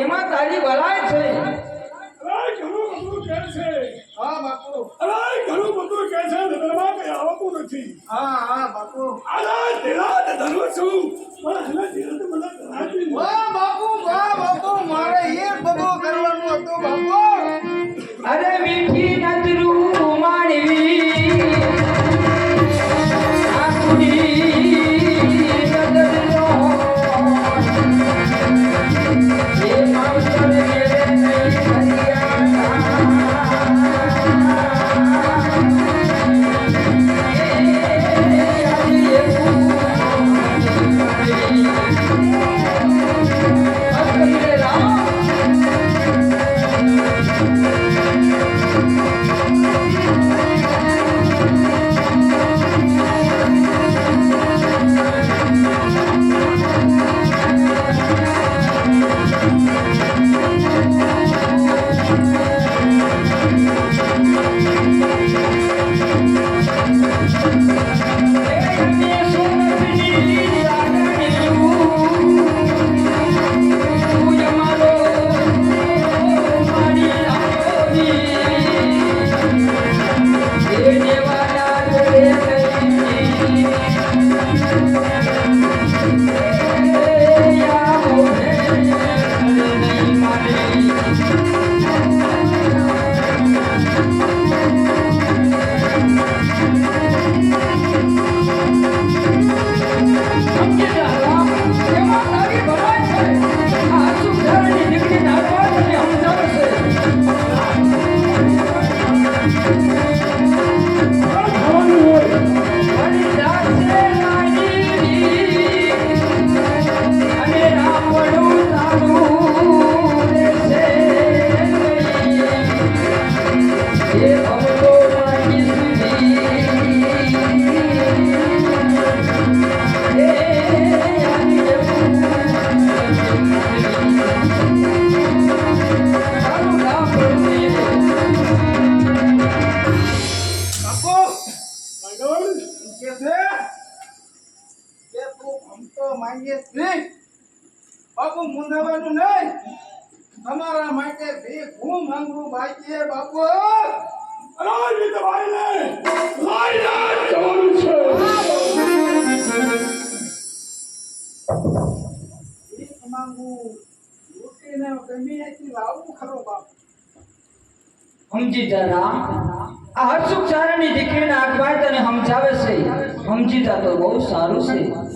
એમાં તારી ભલાઈ છે. અરે ઘણું બધું કહે છે. હા બાપુ. અરે ઘણું બધું કહે છે નગરમાં કઈ આવતું નથી. હા હા બાપુ. અરે ધીરાજ ધર્મ છું. પણ હવે ધીરજ મને કરાવી વાહ બાપુ વાહ બાપુ. મારે એ બધું કરવાનું હતું બાપુ. તું ભમતો માંગે છે નહીં. બાપુ મુંધાવાનું નહીં. તમારા માટે ભીખ હું માંગવું બાકી બાપુ. સમજી જરા આ હરસુખ ચારણની દીકરીના અખબાર તને સમજાવે છે. સમજી જા તો બહુ સારું છે.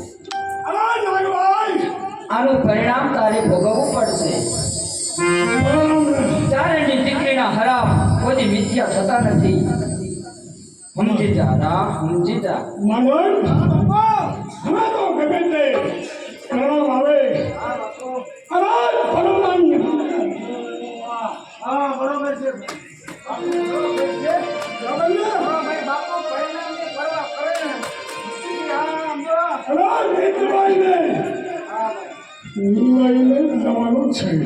આનું પરિણામ તારે ભોગવવું પડશે. તારેની દીકરીના હરામ કોઈ મિથ્યા થતા નથી. સમજી જા રામ, સમજી જા. મગન હવે તો ગમે તે આવે. અરે বলছে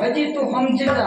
ಹಜಿತು ಹಂಸಿತ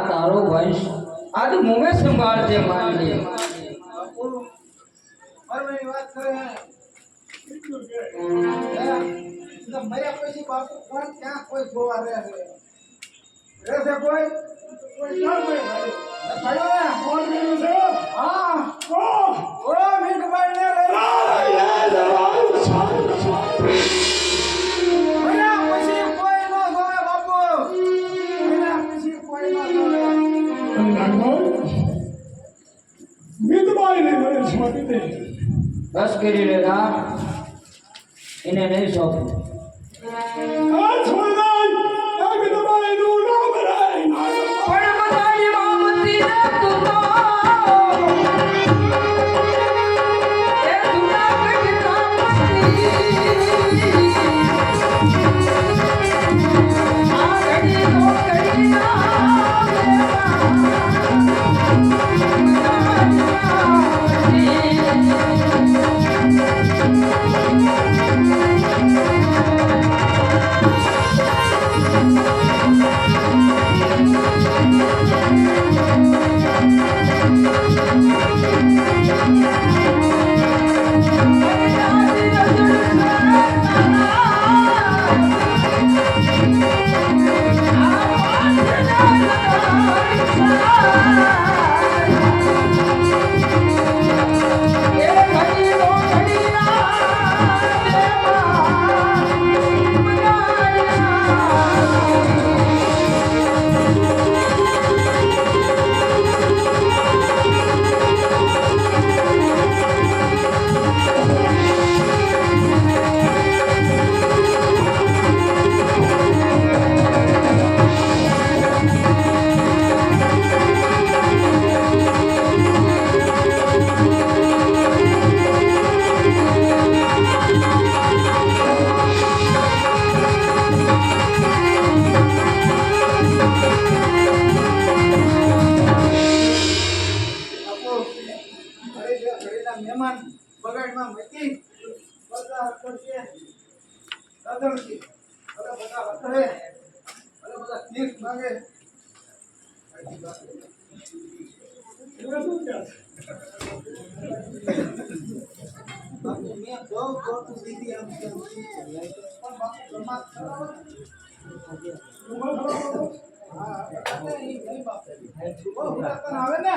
આ તારો વંશ. આજ મુમે સંભાળજે માનજે મર્યા પછી બાપુ કોણ ક્યાં કોઈ જોવા રહે. છે કોઈ કોઈ હા ઓ ઓ મીઠ ભાઈ ને લઈ દસ કેરી લેનાર એને નહીં સોંપવું તીર્થ માંગે બાપુ મેં બહુ ખોટું દીધી આમ પણ બાપુ પ્રમાદ પુરાતન આવે ને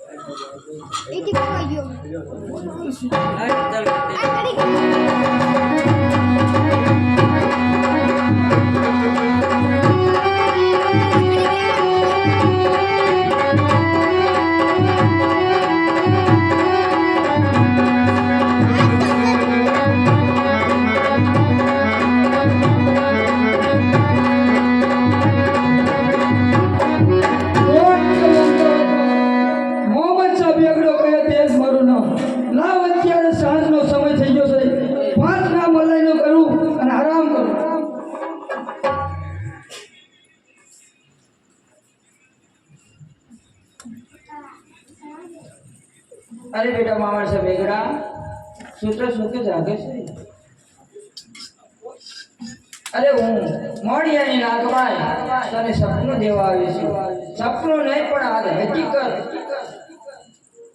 એથી કવાઈ ગયો. આ કરી અરે બેટા, મામા છે બેગડા. સૂત્ર સૂત્ર જાગે છે? અરે હું મોડિયાની નાગભાઈ તને સપનું દેવા આવી છું. સપનું નહીં, પણ આ હકીકત.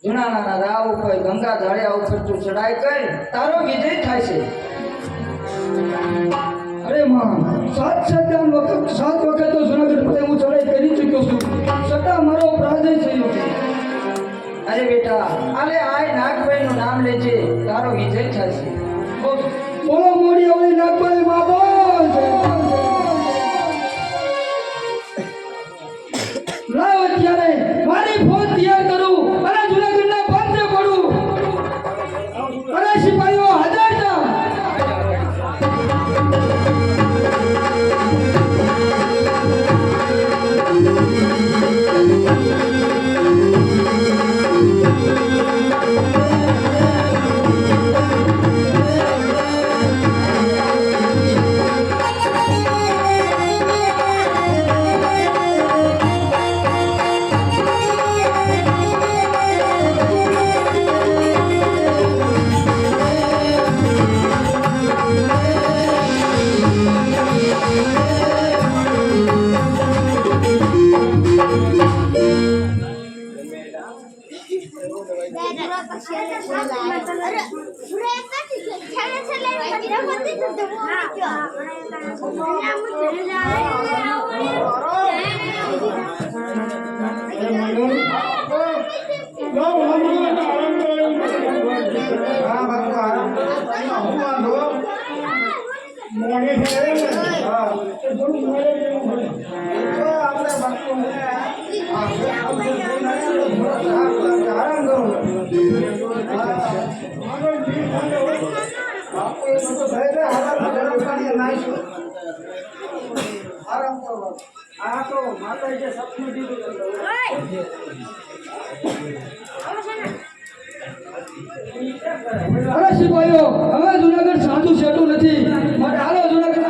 જુનાના રાવ ઉપર, ગંગા ધાળિયા ઉપર તું ચડાઈ કર. તારો વિજય થાય છે. અરે માં, સાત સત્યાન વખત સાત વખત તો જુનાગઢ પર હું ચડાઈ કરી ચૂક્યો છું. છતાં મારો પરાજય થયો છે. અરે બેટા, આલે આય નાગભાઈ નું નામ લેજે. તારો વિજય થશે. બોલો. મોડી, હવે નાગભાઈ માં 人家不学了。અરે સિપાહીઓ હવે જુનાગઢ સાચું સેટું નથી. માટે જુનાગઢ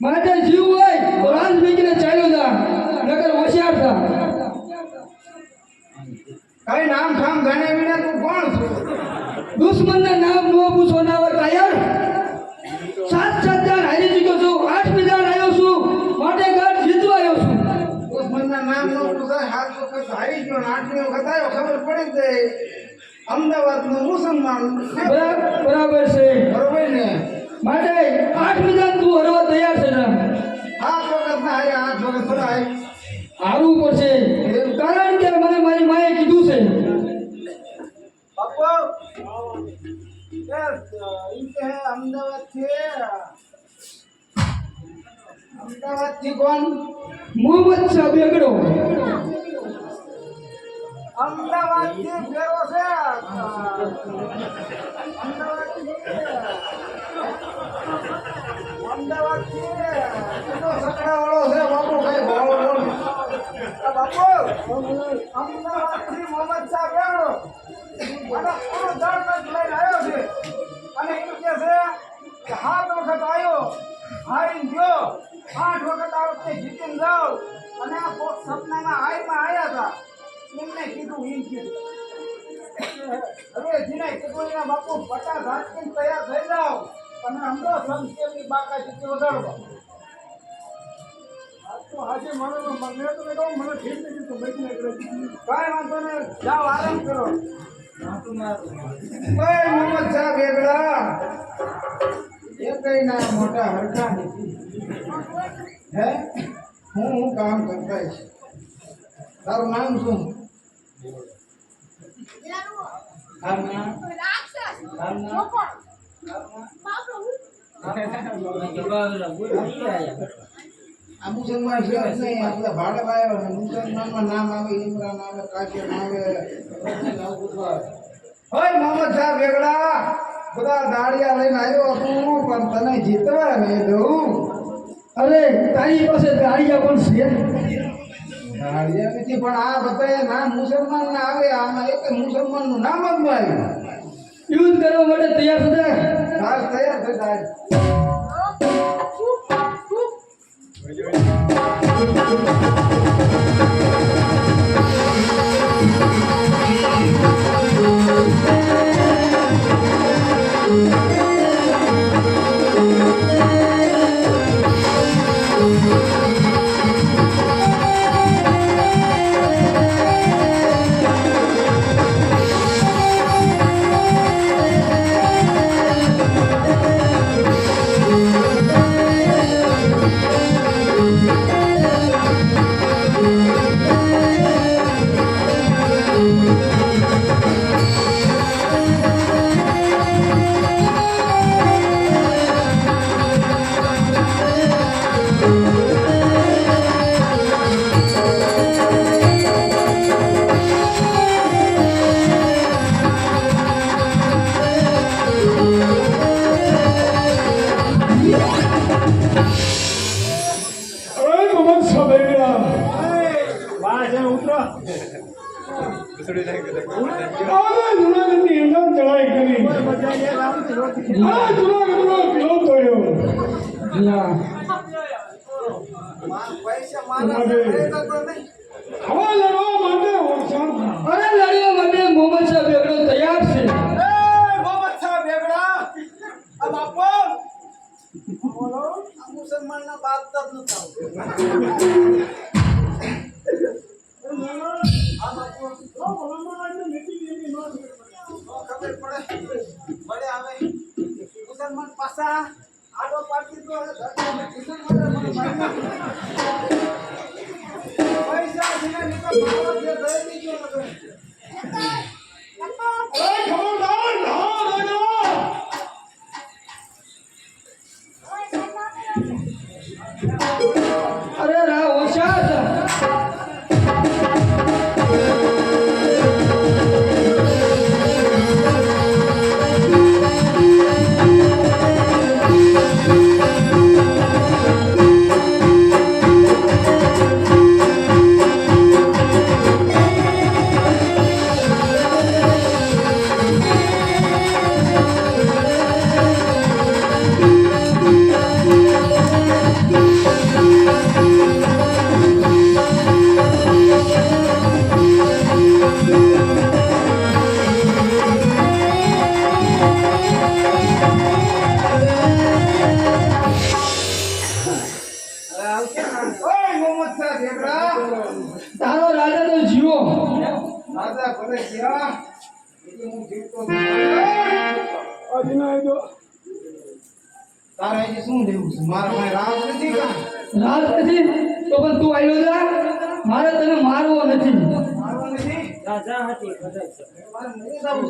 માટે જીવ હોય રાજ મીકીને ચાલ્યો જા નગર હોશિયાર થા. કઈ નામ ખામ ગાને વિના તું કોણ દુશ્મન ના નામ નો પૂછો ના હોય તૈયાર સાત સાત જાણ હારી ચૂક્યો છું આઠ બીજાણ આવ્યો છું માટે ઘર જીતવા આવ્યો છું. દુશ્મનના નામ નો પૂછાય હાથ વખત હારી ગયો ને આઠમી વખત આવ્યો ખબર પડી તે અમદાવાદનું મુસલમાન બરાબર છે. બરોબર ને? માટે આઠ બીજાણ તું હરવા તૈયાર છે ને આઠ વખત ના હાર્યા આઠ વખત હારી હારવું પડશે. કારણ કે મને મારી માએ કીધું છે. અમદાવાદથી અમદાવાદથી કોણ? મોહમ્મદ શાહ બેગડો. અમદાવાદથી ફેરો છે. અમદાવાદથી અમદાવાદ છે બાપુ કઈ ભાવ લઈને આવ્યો કે સાત વખત આવ્યો હારી ગયો આઠ વખત આ જીતીને જાઓ અને આ કોક સપનાના હાઈમાં આવ્યા હતા એમને કીધું કીધું હવે જીને કીધું બાપુ પચાસ હાથથી તૈયાર થઈ જાઓ. અને અમરો સંસ્કેલની બાકા જીતી વગાડો. આજે મને મને તો કહું મને ઠીક નથી તો બેઠી નીકળે કાંઈ વાંધો નહીં જાઓ આરામ કરો. ઓય મોહમ્મદ શાહ બેગડા એ કઈ ના મોટા હરખા હે? હું હું કામ કરતા છે. તારું નામ શું? તારું નામ? તારું નામ? આ મુસલમાન છે નહીં આપણે ભાડે આવ્યો ને મુસલમાનમાં નામ આવે ઇમરાન આવે કાશ્યપ આવે. ઓય મોહમ્મદ શાહ વેગડા બધા દાડિયા લઈને આવ્યો તું પણ તને જીતવા નહીં દઉં. અરે તારી પાસે દાડિયા પણ છે. દાડિયા નથી પણ આ બધા નામ મુસલમાન ના આવે આમાં એક મુસલમાનનું નામ જ આવ્યું યુદ્ધ કરવા માટે તૈયાર થતા 对对对。પાછા આડો પાડતી તો પૈસા જવું